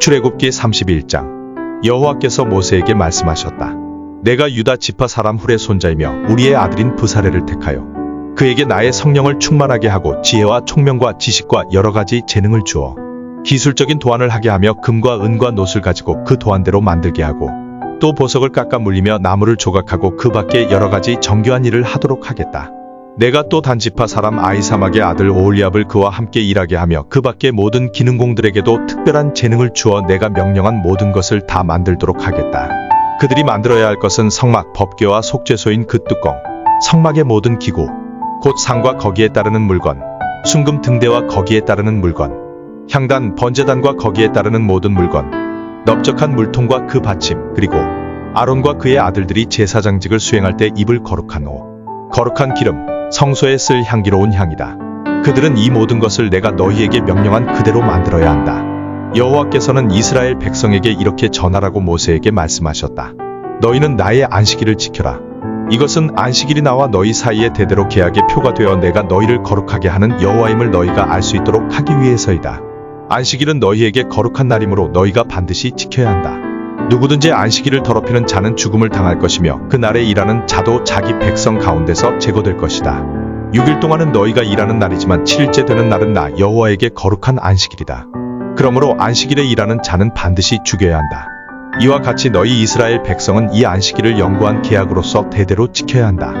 출애굽기 31장 여호와께서 모세에게 말씀하셨다. 내가 유다 지파 사람 훌의 손자이며 우리의 아들인 부사레를 택하여 그에게 나의 성령을 충만하게 하고 지혜와 총명과 지식과 여러 가지 재능을 주어 기술적인 도안을 하게 하며 금과 은과 놋을 가지고 그 도안대로 만들게 하고 또 보석을 깎아 물리며 나무를 조각하고 그 밖에 여러 가지 정교한 일을 하도록 하겠다. 내가 또 단지파 사람 아이사막의 아들 오올리압을 그와 함께 일하게 하며 그 밖에 모든 기능공들에게도 특별한 재능을 주어 내가 명령한 모든 것을 다 만들도록 하겠다. 그들이 만들어야 할 것은 성막, 법궤와 속죄소인 그 뚜껑, 성막의 모든 기구, 곧 상과 거기에 따르는 물건, 순금 등대와 거기에 따르는 물건, 향단, 번제단과 거기에 따르는 모든 물건, 넓적한 물통과 그 받침, 그리고 아론과 그의 아들들이 제사장직을 수행할 때 입을 거룩한 옷, 거룩한 기름, 성소에 쓸 향기로운 향이다. 그들은 이 모든 것을 내가 너희에게 명령한 그대로 만들어야 한다. 여호와께서는 이스라엘 백성에게 이렇게 전하라고 모세에게 말씀하셨다. 너희는 나의 안식일을 지켜라. 이것은 안식일이 나와 너희 사이에 대대로 계약의 표가 되어 내가 너희를 거룩하게 하는 여호와임을 너희가 알 수 있도록 하기 위해서이다. 안식일은 너희에게 거룩한 날이므로 너희가 반드시 지켜야 한다. 누구든지 안식일을 더럽히는 자는 죽음을 당할 것이며 그 날에 일하는 자도 자기 백성 가운데서 제거될 것이다. 6일 동안은 너희가 일하는 날이지만 7일째 되는 날은 나 여호와에게 거룩한 안식일이다. 그러므로 안식일에 일하는 자는 반드시 죽여야 한다. 이와 같이 너희 이스라엘 백성은 이 안식일을 영구한 계약으로서 대대로 지켜야 한다.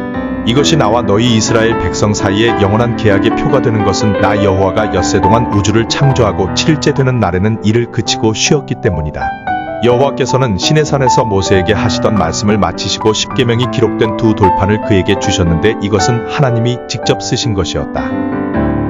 이것이 나와 너희 이스라엘 백성 사이에 영원한 계약의 표가 되는 것은 나 여호와가 엿새 동안 우주를 창조하고 7일째 되는 날에는 일을 그치고 쉬었기 때문이다. 여호와께서는 시내산에서 모세에게 하시던 말씀을 마치시고 십계명이 기록된 두 돌판을 그에게 주셨는데 이것은 하나님이 직접 쓰신 것이었다.